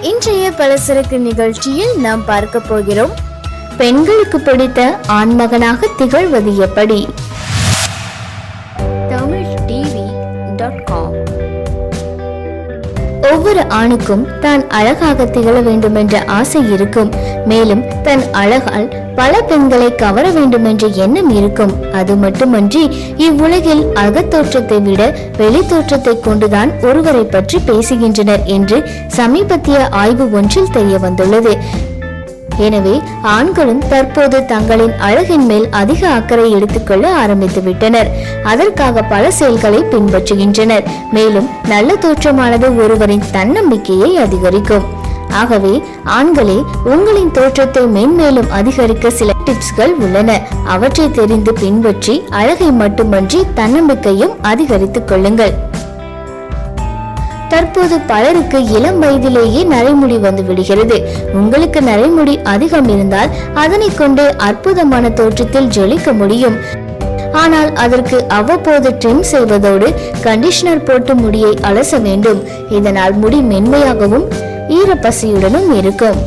இன்றைய பலசரக்கு நிகழ்ச்சியில் நாம் பார்க்க போகிறோம். பெண்களுக்கு பிடித்த ஆண்மகனாக திகழ்வது எப்படி? ஒவ்வொரு ஆணுக்கும் தான் அழகாக திகழ வேண்டும் என்ற ஆசை இருக்கும். மேலும் தன் அழகால் பல பெண்களை கவர வேண்டும் என்ற எண்ணம் இருக்கும். அது மட்டுமன்றி இவ்வுலகில் அகத்தோற்றத்தை விட வெளி தோற்றத்தை கொண்டுதான் ஒருவரை பற்றி பேசுகின்றனர் என்று சமீபத்திய ஆய்வு ஒன்றில் தெரிய வந்துள்ளது எனவே ஆண்களும் தற்போது தங்களின் அழகின் மேல் அதிக அக்கறை எடுத்துக்கொள்ள ஆரம்பித்து விட்டனர் அதற்காக பல செயல்களை பின்பற்றுகின்றனர். மேலும் நல்ல தோற்றமானது ஒருவரின் தன்னம்பிக்கையை அதிகரிக்கும். ஆகவே ஆண்களே உங்களின் தோற்றத்தை மென்மேலும் அதிகரிக்க சில டிப்ஸ்கள் உள்ளன. அவற்றை தெரிந்து பின்பற்றி அழகை மட்டுமன்றி தன்னம்பிக்கையும் அதிகரித்துக் கொள்ளுங்கள். தற்போது பலருக்கு இளம் வயதிலேயே நரைமுடி வந்து விடுகிறது. உங்களுக்கு நரைமுடி அதிகம் இருந்தால் அதனை கொண்டு அற்புதமான தோற்றத்தில் ஜொலிக்க முடியும். ஆனால் அதற்கு அவ்வப்போது ட்ரிம் செய்வதோடு கண்டிஷனர் போட்டு முடியை அலச வேண்டும். இதனால் முடி மென்மையாகவும் ஈரப்பசியுடனும் இருக்கும்.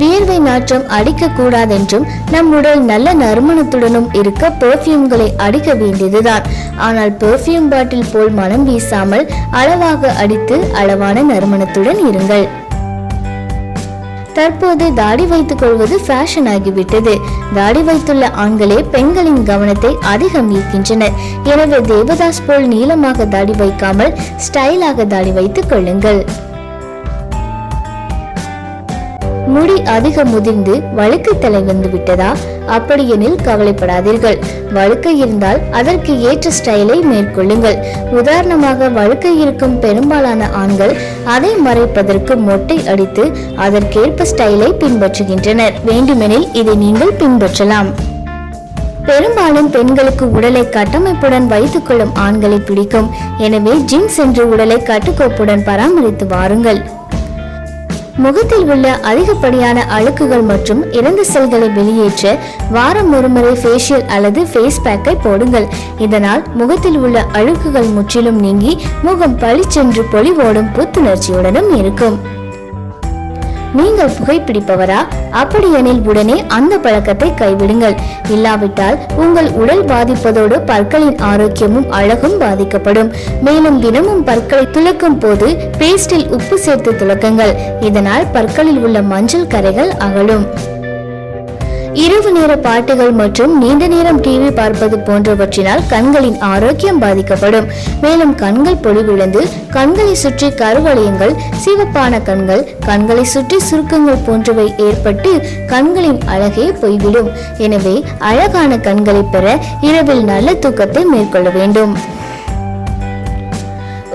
வியர்வை நாற்றம் அடிக்க கூடாதென்றும் நம் உடல் நல்ல நறுமணத்துடனும் இருக்க பெர்ஃப்யூம்களை அடிக்க வேண்டியதுதான். ஆனால் பெர்ஃப்யூம் பாட்டில் போல் மனம் வீசாமல் அளவாக அடித்து அளவான நறுமணத்துடன் இருங்கள். தற்போது தாடி வைத்துக் கொள்வது ஃபேஷன் ஆகிவிட்டது. தாடி வைத்துள்ள ஆண்களே பெண்களின் கவனத்தை அதிகம் ஈர்க்கின்றனர். எனவே தேவதாஸ் போல் நீளமாக தாடி வைக்காமல் ஸ்டைலாக தாடி வைத்துக் கொள்ளுங்கள். முடி அதிக முதிர்ந்து வழுக்கு தலை வந்து விட்டதா? அப்படியெனில் கவலைப்படாதீர்கள். வழுக்கை இருந்தால் அதற்கு ஏற்ற ஸ்டைலை மேற்கொள்ளுங்கள். உதாரணமாக வழுக்கை இருக்கும் பெரும்பாலான ஆண்கள் அதை மறைப்பதற்கு மொட்டை அடித்து அதற்கேற்ப ஸ்டைலை பின்பற்றுகின்றனர். வேண்டுமெனில் இதை நீங்கள் பின்பற்றலாம். பெரும்பாலும் பெண்களுக்கு உடலை கட்டமைப்புடன் வைத்துக் கொள்ளும் ஆண்களை பிடிக்கும். எனவே ஜிம் சென்று உடலை கட்டுக்கோப்புடன் பராமரித்து வாருங்கள். முகத்தில் உள்ள அதிகப்படியான அழுக்குகள் மற்றும் இறந்த செல்களை வெளியேற்ற வாரம் ஒருமுறை ஃபேஷியல் அல்லது ஃபேஸ் பேக்கை போடுங்கள். இதனால் முகத்தில் உள்ள அழுக்குகள் முற்றிலும் நீங்கி முகம் பளிச்சென்று பொலிவோடும் புத்துணர்ச்சியுடனும் இருக்கும். நீங்கள் புகைப்பிடிப்பவரா? அப்படியெனில் உடனே அந்த பழக்கத்தை கைவிடுங்கள். இல்லாவிட்டால் உங்கள் உடல் பாதிப்பதோடு பற்களின் ஆரோக்கியமும் அழகும் பாதிக்கப்படும். மேலும் தினமும் பற்களை துளக்கும் போது பேஸ்டில் உப்பு சேர்த்து துளக்குங்கள். இதனால் பற்களில் உள்ள மஞ்சள் கரைகள் அகலும். இரவு நேர பாட்டுகள் மற்றும் நீண்ட நேரம் டிவி பார்ப்பது போன்றவற்றினால் கண்களின் ஆரோக்கியம் பாதிக்கப்படும். மேலும் கண்கள் பொழிவிழந்து கண்களை சுற்றி கருவளையங்கள் சிவப்பான கண்கள் கண்களை சுற்றி சுருக்கங்கள் போன்றவை ஏற்பட்டு கண்களின் அழகே போய்விடும். எனவே அழகான கண்களை பெற இரவில் நல்ல தூக்கத்தை மேற்கொள்ள வேண்டும்.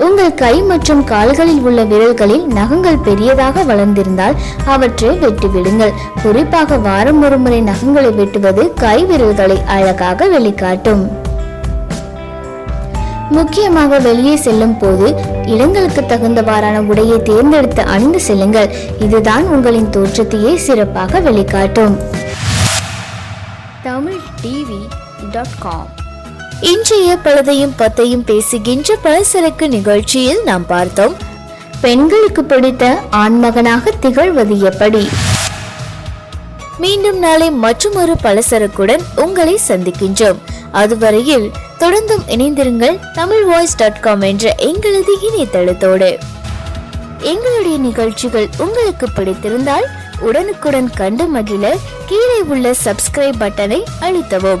உங்கள் கை மற்றும் கால்களில் உள்ள விரல்களில் நகங்கள் பெரியதாக வளர்ந்திருந்தால் அவற்றை வெட்டி விடுங்கள் குறிப்பாக வாரம் ஒரு முறை நகங்களை வெட்டுவது கை விரல்களை அழகாக வெளிக்காட்டும். முக்கியமாக வெளியே செல்லும் போது இடங்களுக்கு தகுந்தவாறான உடையை தேர்ந்தெடுத்து அணிந்து செல்லுங்கள். இதுதான் உங்களின் தோற்றத்தையே சிறப்பாக வெளிக்காட்டும். தமிழ் டிவி டாட் காம் இன்றைய பழுதையும் பத்தையும் பேசுகின்ற பலசரக்கு நிகழ்ச்சியில் நாம் பார்த்தோம். பெண்களுக்கு பிடித்த ஆண்மகனாக திகழ்வது எப்படி? மீண்டும் நாளை மற்றொரு பலசரக்குடன் உங்களை சந்திக்கின்றோம். அதுவரையில் தொடர்ந்தும் இணைந்திருங்கள் தமிழ் வாய்ஸ் டாட் காம் என்ற எங்களது இணையதளத்தோடு. எங்களுடைய நிகழ்ச்சிகள் உங்களுக்கு பிடித்திருந்தால் உடனுக்குடன் கண்டு மகிழ கீழே உள்ள சப்ஸ்கிரைப் பட்டனை அழுத்தவும்.